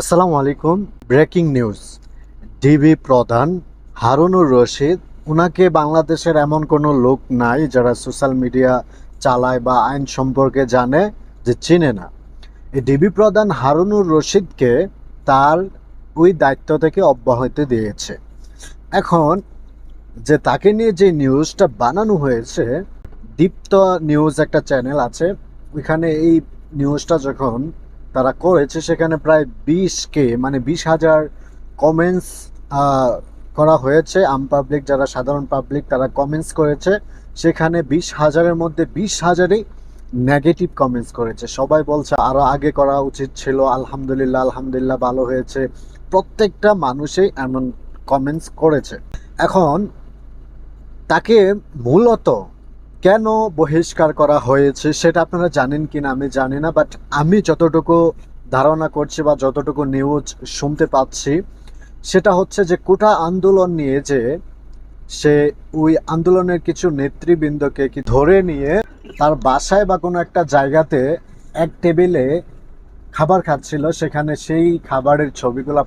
আসসালামু আলাইকুম। Breaking news. DB প্রধান হারুনুর রশিদ ওনাকে বাংলাদেশের এমন কোনো লোক নাই যারা সোশ্যাল মিডিয়া চালায় বা আইন সম্পর্কে জানে যে চিনে না। এই ডিবি প্রধান হারুনুর রশিদকে তার ওই দায়িত্ব থেকে অব্যাহতি দিয়েছে। এখন যে তাকে নিয়ে যে নিউজটা বানানো হয়েছে, দীপ্ত নিউজ একটা চ্যানেল আছে, ওইখানে এই নিউজটা যখন তারা করেছে সেখানে প্রায় বিশ কে মানে বিশ হাজার কমেন্টস করা হয়েছে। আম পাবলিক যারা সাধারণ পাবলিক তারা কমেন্টস করেছে। সেখানে বিশ হাজারের মধ্যে বিশ হাজারই নেগেটিভ কমেন্টস করেছে। সবাই বলছে আরও আগে করা উচিত ছিল, আলহামদুলিল্লাহ আলহামদুলিল্লাহ ভালো হয়েছে। প্রত্যেকটা মানুষই এমন কমেন্টস করেছে। এখন তাকে মূলত কেন বহিষ্কার করা হয়েছে সেটা আপনারা জানেন কিনা আমি জানি না বাট আমি যতটুকু ধারণা করছি বা যতটুকু নিউজ শুনতে পাচ্ছি, সেটা হচ্ছে যে কোটা আন্দোলন নিয়ে যে সে ওই আন্দোলনের কিছু নেতৃবৃন্দকে কি ধরে নিয়ে তার বাসায় বা কোনো একটা জায়গাতে এক টেবিলে খাবার খাচ্ছিল, সেখানে সেই খাবারের ছবিগুলো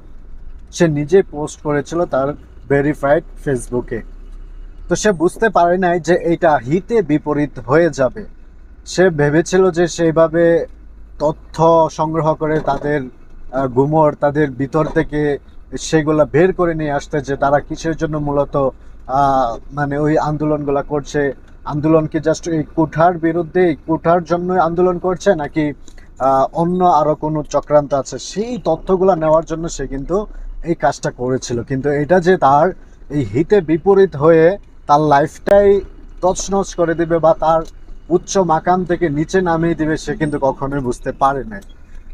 সে নিজে পোস্ট করেছিল তার ভেরিফাইড ফেসবুকে তো সে বুঝতে পারে নাই যে এটা হিতে বিপরীত হয়ে যাবে। সে ভেবেছিল যে সেইভাবে তথ্য সংগ্রহ করে তাদের গুমর, তাদের ভিতর থেকে সেগুলা বের করে নিয়ে আসতে যে তারা কিসের জন্য মূলত মানে ওই আন্দোলনগুলো করছে। আন্দোলন কি জাস্ট এই কুঠার বিরুদ্ধে কুঠার জন্য আন্দোলন করছে নাকি অন্য আরও কোনো চক্রান্ত আছে? সেই তথ্যগুলা নেওয়ার জন্য সে কিন্তু এই কাজটা করেছিল। কিন্তু এটা যে তার এই হিতে বিপরীত হয়ে তার লাইফটাই তছনছ করে দিবে বা তার উচ্চ মাকাম থেকে নিচে নামিয়ে দিবে সে কিন্তু কখনোই বুঝতে পারে না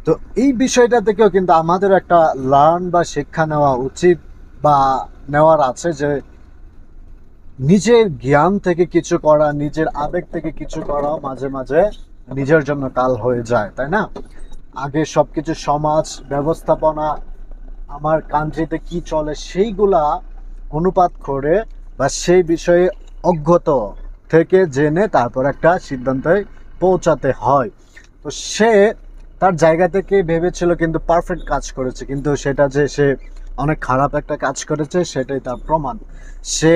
তো এই বিষয়টা থেকেও কিন্তু আমাদের একটা লার্ন বা শিক্ষা নেওয়া উচিত বা নেওয়ার আছে যে নিজের জ্ঞান থেকে কিছু করা, নিজের আবেগ থেকে কিছু করা মাঝে মাঝে নিজের জন্য কাল হয়ে যায়, তাই না? আগে সব কিছু সমাজ, ব্যবস্থাপনা, আমার কান্ট্রিতে কি চলে সেইগুলা অনুপাত করে বা সেই বিষয়ে অজ্ঞত থেকে জেনে তারপর একটা সিদ্ধান্তে পৌঁছাতে হয়। তো সে তার জায়গা থেকে ভেবেছিল কিন্তু পারফেক্ট কাজ করেছে, কিন্তু সেটা যে সে অনেক খারাপ একটা কাজ করেছে সেটাই তার প্রমাণ। সে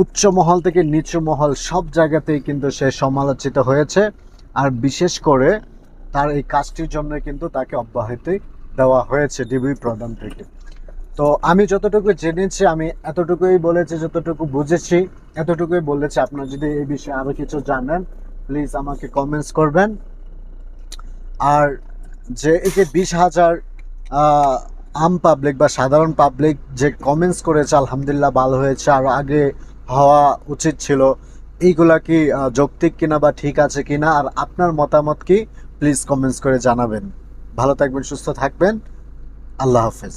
উচ্চ মহল থেকে নিচু মহল সব জায়গাতেই কিন্তু সে সমালোচিত হয়েছে আর বিশেষ করে তার এই কাজটির জন্য কিন্তু তাকে অব্যাহতি দেওয়া হয়েছে ডিবি প্রধান থেকে। তো আমি যতটুকু জেনেছি, আমি এতটুকুই বলেছি, যতটুকু বুঝেছি, এতটুকুই বলেছি। আপনারা যদি এই বিষয়ে আরও কিছু জানেন প্লিজ আমাকে কমেন্টস করবেন। আর যে এই যে বিশ হাজার আম পাবলিক বা সাধারণ পাবলিক যে কমেন্টস করেছে, আলহামদুলিল্লাহ ভালো হয়েছে, আর আগে হওয়া উচিত ছিল, এইগুলা কি যৌক্তিক কিনা বা ঠিক আছে কিনা, আর আপনার মতামত কি প্লিজ কমেন্টস করে জানাবেন। ভালো থাকবেন, সুস্থ থাকবেন। আল্লাহ হাফেজ।